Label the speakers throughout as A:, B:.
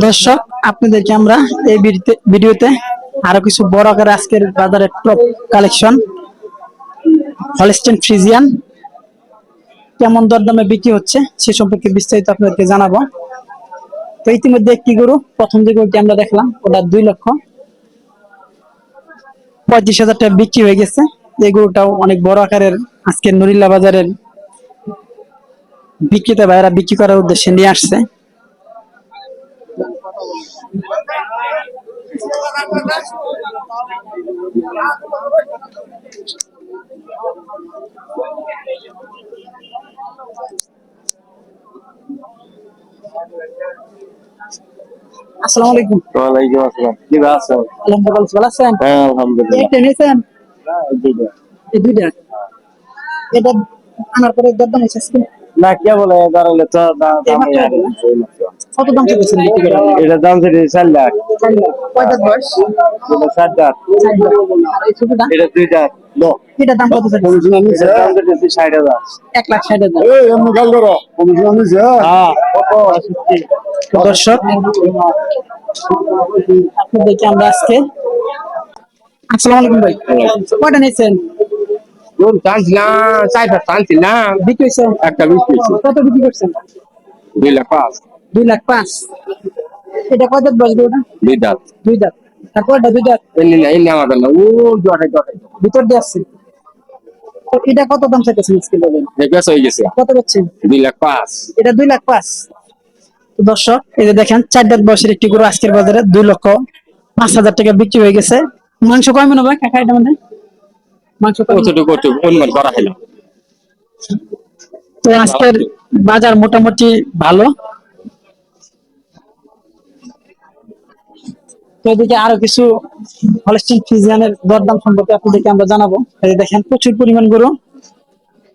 A: দর্শক, আপনাদেরকে আমরা এই ভিডিওতে- আরও কিছু বড় আকারে আজকের বাজারের টপ কালেকশন হলস্টেন ফ্রিজিয়ান কেমন দরদামে বিক্রি হচ্ছে সে সম্পর্কে বিস্তারিত আপনাদেরকে জানাব। তো ইতিমধ্যে একটি গরু, প্রথম যে গরুটি আমরা দেখলাম, ওটা দুই লক্ষ পঁয়ত্রিশ হাজার টাকা বিক্রি হয়ে গেছে। এই গরুটাও অনেক বড় আকারের আজকের নুরিল্লা বাজারের বিক্রেতা ভাইরা বিক্রি করার উদ্দেশ্যে নিয়ে আসছে। আসসালামু আলাইকুম।
B: ওয়ালাইকুম আসসালাম। কি
A: আলহামদুলিল্লাহ ভালো আছেন?
B: হ্যাঁ আলহামদুলিল্লাহ।
A: একটা নিয়েছেন এই দুইটা। এটা আনার পরে দরদাম
B: না কে বলে দাঁড়ালে তো?
A: কত দাম চেয়েছেন
B: এটা দাম থেকে চার লাখ।
A: কয়টা বয়স?
B: এটা চার
A: ছোটটা
B: এটা দুই দাঁত। লো।
A: দাম কত চাইছেন
B: এটা দাম থেকে ষাট হাজার।
A: এক লাখ ষাট হাজার।
B: হ্যাঁ?
A: দর্শক আপনাদেরকে আমরা আজকে আসসালামু আলাইকুম ভাই। কয়টা নিয়েছেন? বিক্রি হয়েছে।
B: একটা বিক্রি হয়েছে।
A: কত বিক্রি করছেন?
B: দুই লাখ পাঁচ।
A: দুই লাখ পাঁচ। এটা কয় দাঁত বয়স ওটা
B: দুই দাঁত
A: দুই দাঁত তারপরটা দুই দাঁত
B: এমনি না এমনি আমাদের না ও জটে জটে
A: ভিতর দিয়ে আসছে। এটা কত দাম চাইতেছেন আজকে বলেন?
B: বেশ হয়ে গেছে।
A: কত পাচ্ছেন
B: দুই লাখ পাঁচ।
A: এটা দুই লাখ পাঁচ। তো দর্শক এই যে দেখেন চার দাঁত বয়সের একটি গরু আজকের বাজারে দুই লক্ষ পাঁচ হাজার টাকা বিক্রি হয়ে গেছে। মাংস কয় মনে হবে কাকা এটা মানে মাংস
B: কতটুকু কতটুকু অনুমান করা হলো?
A: তো আজকের বাজার মোটামুটি ভালো। এদিকে আরও কিছু হলস্টিন দরদাম সম্পর্কে আপনাদেরকে আমরা জানাব। দেখেন প্রচুর পরিমাণ গরু।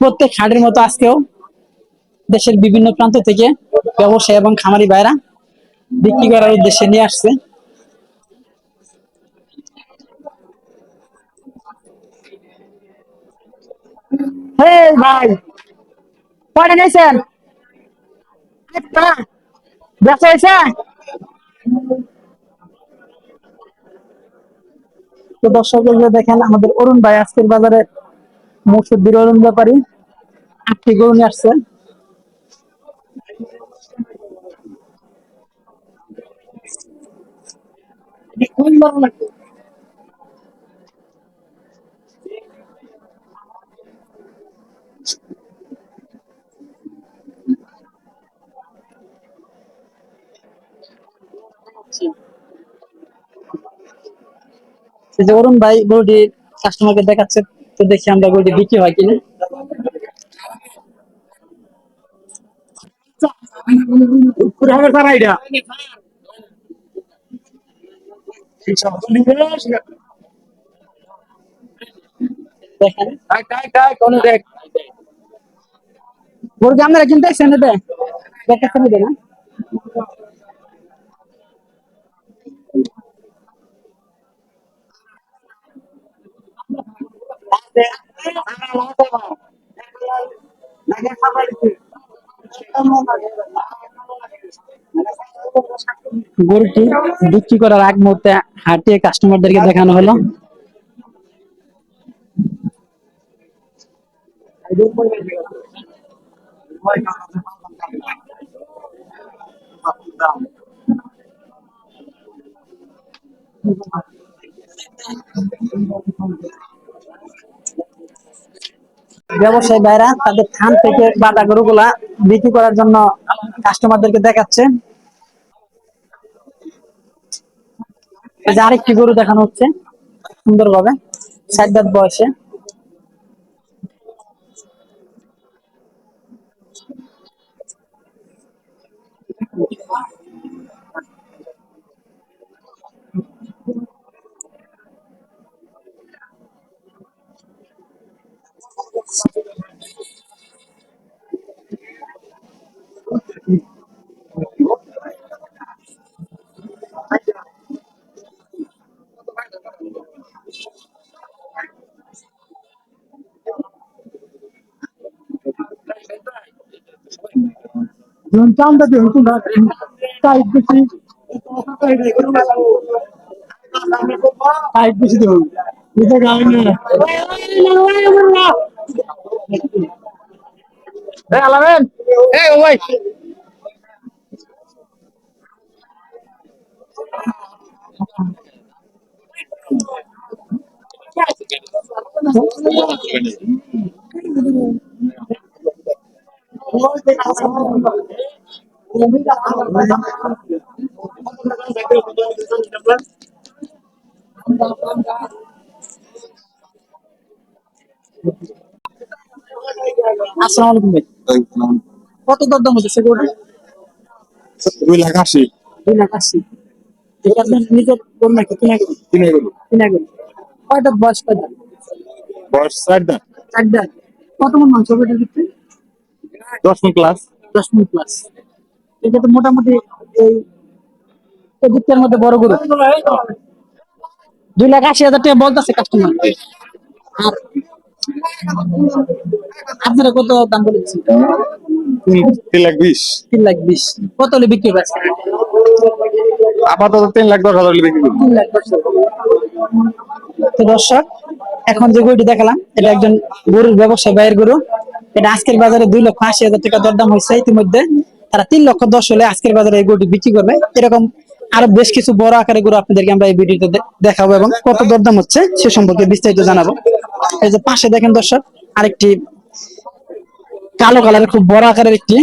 A: প্রত্যেক হাটের মতো আজকেও দেশের বিভিন্ন প্রান্ত থেকে ব্যবসায়ী এবং খামারি ভাইরা বিক্রি করার উদ্দেশ্যে নিয়ে আসছে। ভাই। কয়টা নিয়েছেন তো দর্শক দেখেন আমাদের অরুণ ভাই আজকের বাজারে মসুদ্দির অরুণ ব্যাপারী। আটটি গরু নিয়ে আসছে। এই যে অরুণ ভাই গরুটি কাস্টমারকে দেখাচ্ছে তো দেখি আমরা গরুটি বিক্রি হয় কিনা। দেখেন
B: দেখ
A: গরুটি আপনারা কিনতে আসছেন এতে? না? গরুটি বিক্রি করার আগ মুহূর্তে হাটিয়ে কাস্টমারদেরকে দেখানো হলো। ব্যবসায়ী ভাইরা তাদের খান থেকে বাটা গরুগুলা বিক্রি করার জন্য কাস্টমারদেরকে দেখাচ্ছে। আরেকটি গরু দেখানো হচ্ছে, সুন্দরভাবে সাইড দাঁত বয়সে। 我。চান্দা দিয়ে না টাইট বেশি টাইট বেশি দেবো এটা গাড়ি না
B: এই আলামেন এই ভাই
A: আসসালামু আলাইকুম ভাই। কত দরদাম হচ্ছে গোটা
B: দুই লাখ আশি।
A: দুই লাখ আশি। এটা আপনার নিজের গরু নাকি কিনা গরু?
B: কিনে গেল
A: কিনা গরু। কয়টা বয়স কয়টা?
B: বয়স
A: কত মন মাংস হবে এটার ভিতরে?
B: দশ ক্লাস।
A: দশ মিনিট প্লাস এটা তো মোটামুটি এই এদিকটার মধ্যে বড় গরু। দুই লাখ আশি হাজার টাকা বলতেছে কাস্টমার আর আপনারা কত দাম বলেছেন?
B: তিন লাখ বিশ।
A: তিন লাখ বিশ। কত হলে বিক্রি
B: আপাতত তিন লাখ দশ হাজার বিক্রি
A: তিন লাখ দশ। তো দর্শক এখন যে গরুটি দেখালাম এটা একজন গরুর ব্যবসায়ী ভাইয়ের গরু। এটা আজকের বাজারে দুই লক্ষ আশি হাজার টাকা দরদাম হয়েছে ইতিমধ্যে। তারা তিন লক্ষ দশ হলে আজকের বাজারে এই গরুটি বিক্রি করবে। এরকম আরও বেশ কিছু বড় আকারের গরু আপনাদেরকে আমরা এই ভিডিওতে দেখাবো এবং কত দরদাম হচ্ছে সে সম্পর্কে বিস্তারিত জানাব। এই যে পাশে দেখেন দর্শক, আরেকটি কালো কালারের খুব বড় আকারের একটি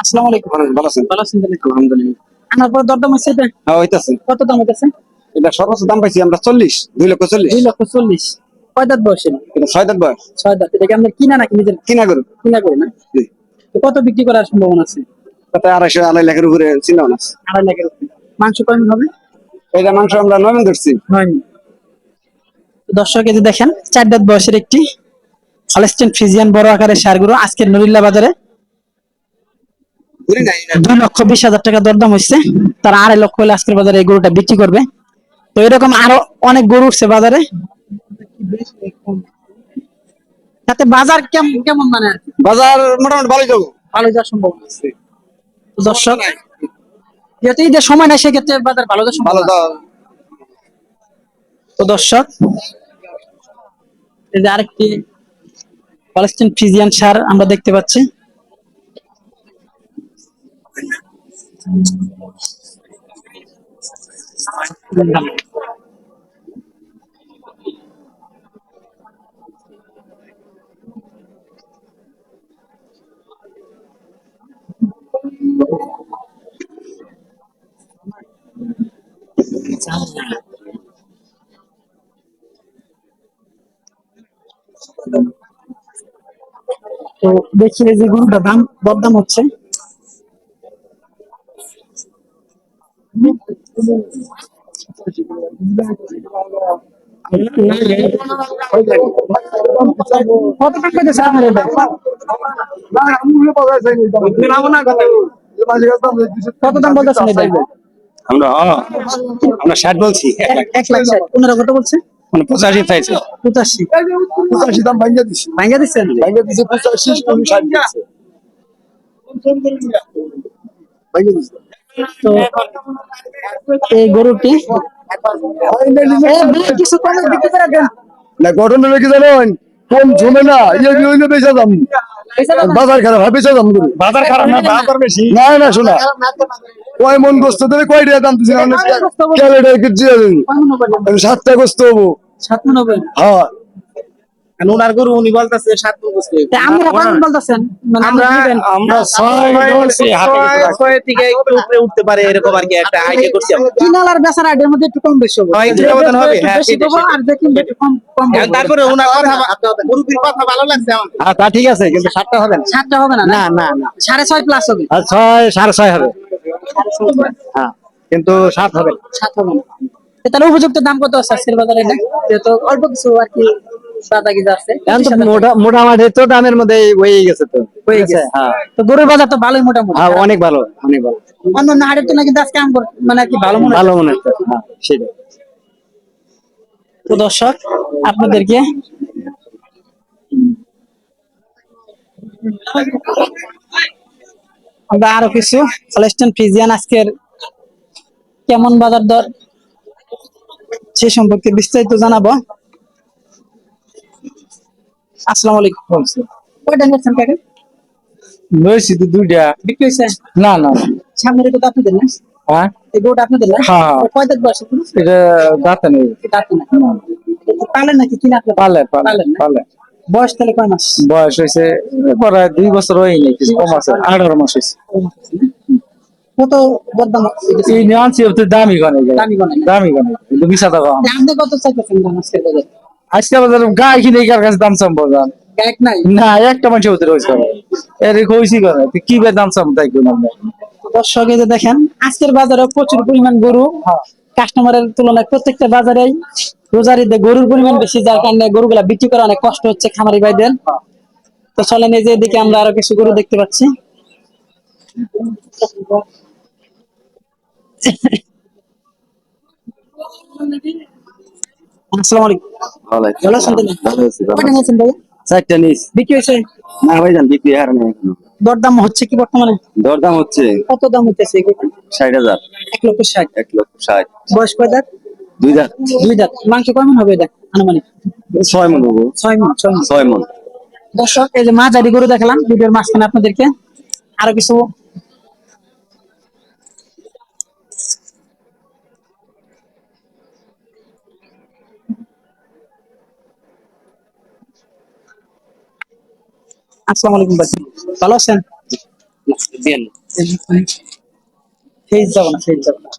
A: আসসালামু আলাইকুম।
B: ভালো আছেন?
A: ভালো আছেন?
B: আলহামদুলিল্লাহ।
A: আনার পর দরদাম হচ্ছে এটা?
B: হ্যাঁ হইতাছে।
A: কত দাম হইতেছে?
B: এটা সর্বোচ্চ দাম পাইছি আমরা চল্লিশ দুই লক্ষ চল্লিশ।
A: দুই লক্ষ চল্লিশ। কয় দাঁত বয়সে
B: এটা ছয় দাঁত বয়স।
A: ছয় দাঁত। আপনার কিনা নাকি নিজের?
B: কিনা গরু।
A: কিনা করে না। কত বিক্রি করার সম্ভাবনা আছে?
B: তাতে আড়াইশো আড়াই লাখের উপরে চিন্তা আছে।
A: আড়াই লাখের উপরে। মাংস কেমন হবে?
B: এটা মাংস আমরা নয় ধরছি।
A: হয়নি দর্শক এই যে দেখেন চার দাঁত বয়সের একটি হলস্টেন ফ্রিজিয়ান বড় আকারের সারগুলো আজকের নরিল্লা বাজারে। দুই লক্ষ বিশ হাজার টাকা দরদাম হচ্ছে তারা আড়াই লক্ষ হলে আজকের বাজারে এই গরুটা বিক্রি করবে। তো এরকম আরও অনেক গরু উঠছে বাজারে। তাতে বাজার কেমন কেমন মানে?
B: বাজার মোটামুটি ভালোই যাব।
A: ভালো যাওয়ার তো দর্শক যেহেতু ঈদের সময় নাই সেক্ষেত্রে বাজার ভালো যাওয়ার
B: ভালো
A: তো দর্শক এই যে আরেকটি পলেস্টিন ফ্রিজিয়ান সার আমরা দেখতে পাচ্ছি। তো দেখি এই যে গরুটা দাম দরদাম হচ্ছে। কত টাকা দিয়েছে আপনার এটা? কত দাম বলতেছেন
B: আমরা হ্যাঁ, আমরা ষাট বলছি।
A: এক- এক লাখ ষাট। ওনারা কত বলছে?
B: মানে পঁচাশি চাইছে।
A: পঁচাশি।
C: পঁচাশি দাম ভাঙ্গা দিছি।
A: ভাঙ্গা দিচ্ছেন
C: ভাঙ্গা দিছে পঁচাশি উনি ষাট দিচ্ছে ভাঙ্গা দিছে।
A: তো এই গরুটি কিছু কমে বিক্রি করে দেন।
C: না ঘটনা রেখে জানেন? কম জমে না ইয়ে বেচা দাম। বাজার খারাপ হয় বেচা দাম করে।
B: বাজার খারাপ না বাজার বেশি।
C: না না শোনা। কয় মন গোস্ত কয় টাকা দাম দিচ্ছে সাতটা গোস্ত হব
A: সাত মন হবে
C: হ্যাঁ
B: ওনার গরু উনি বলতেছে সাত বছর
A: তা আমরা কখন বলতেছেন? মানে
B: আমরা আমরা ছয় বলছি হাতে
D: ছয় থেকে একটু উপরে উঠতে পারে এরকম আর কি একটা আইডিয়া করছি আমরা।
A: বেচার আইডিয়ার মধ্যে একটু কম বেশি হবে।
D: হয়, একটু ব্যবধান হবে, হ্যাঁ,
A: বেশি দেবো আর দেখি একটু কম কম
D: তারপরে ওনার কথা মুরব্বীর কথা ভালো লাগছে আমার।
B: হ্যাঁ তা ঠিক আছে কিন্তু সাতটা হবে না?
A: সাতটা হবে না
B: না? না না
A: সাড়ে ছয় প্লাস হবে।
B: ছয় সাড়ে ছয় হবে। হ্যাঁ কিন্তু সাত হবে। না।
A: সাত হবে না। তাহলে উপযুক্ত দাম কত আছে আজকের বাজারে এটা? যেহেতু অল্প কিছু আর কি দাদা কি যাচ্ছে।
B: এখন তো মোটা মোটামুটি তো দামের মধ্যে হয়ে গেছে তো।
A: হয়ে গেছে।
B: হ্যাঁ।
A: তো গরুর বাজার তো ভালোই মোটামুটি।
B: হ্যাঁ অনেক ভালো অনেক ভালো।
A: অন্য অন্য হাটের তুলনায় কিন্তু আজকে আম মানে কি ভালো মনে
B: ভালো মনে হচ্ছে হ্যাঁ সেটাই।
A: তো দর্শক আপনাদেরকে আমরা আরও কিছু ফ্রিজিয়ান আজকের কেমন বাজার দর? সে সম্পর্কে বিস্তারিত জানাব। আসসালামু আলাইকুম। কয়টা নিচ্ছেন কাকে
B: লইছি তো দুইটা।
A: বিক্রি হয়েছে?
B: না না।
A: সামনের এটা আপনাদের না?
B: হ্যাঁ?
A: এই গোটা আপনাদের না?
B: হ্যাঁ।
A: কয় দাঁত বয়স?
B: এটা দাঁতে নেই।
A: আপনার না। পালেন নাকি কিনা আপনার
B: পালে পালে পালে
A: বয়স তাহলে কয় মাস?
B: বয়স হয়েছে প্রায় দুই বছর হয়নি কিছু কম আছে আঠারো মাস হয়েছে।
A: কত হচ্ছে?
B: এই নিয়ে তো দামি গনে
A: দামি গনে
B: দামি গনে কিন্তু বিশ হাজার
A: আপনি কত চাইতেছেন দাম আজকের বাজারে?
B: আজকে বাজার গায়ে কিনে কার কাছে দাম চাম বাজার
A: এক নাই?
B: না একটা মানুষ হতে রয়েছে এর কইছি করে কি বে দাম চাম তাই আমরা
A: দর্শক যে দেখেন আজকের বাজারে প্রচুর পরিমাণ গরু। কাস্টমারের তুলনায় প্রত্যেকটা বাজারেই রোজারিতে গরুর পরিমাণ বেশি যার কারণে গরুগুলা বিক্রি করা অনেক কষ্ট হচ্ছে খামারি ভাইদের। তো চলেন এই যে এদিকে আমরা আরও কিছু গরু দেখতে পাচ্ছি। আসসালামু আলাইকুম ভালো আছেন তাহলে? কয়টা নিয়েছেন ভাইয়া?
E: চারটা নিস।
A: বিক্রি হয়েছে?
E: না ভাই জান বিক্রি হার নেই
A: দরদাম হচ্ছে কি বর্তমানে?
E: দরদাম হচ্ছে।
A: কত দাম হইতেছে
E: ষাট হাজার।
A: এক লক্ষ ষাট।
E: এক লক্ষ ষাট।
A: বয়স কয় দাঁত?
E: দুই
A: দুই দাঁত। মাংস কয় মন হবে এটা আনুমানিক?
E: ছয় মন হব।
A: ছয় মন ছয় মন।
E: ছয় মন।
A: দর্শক এই যে মাঝারি গরু দেখালাম ভিডিওর মাঝখানে আপনাদেরকে আরও কিছু আসসালামু আলাইকুম ভাই। ভালো আছেন? ফেজ যাব না ফেজ যাব না।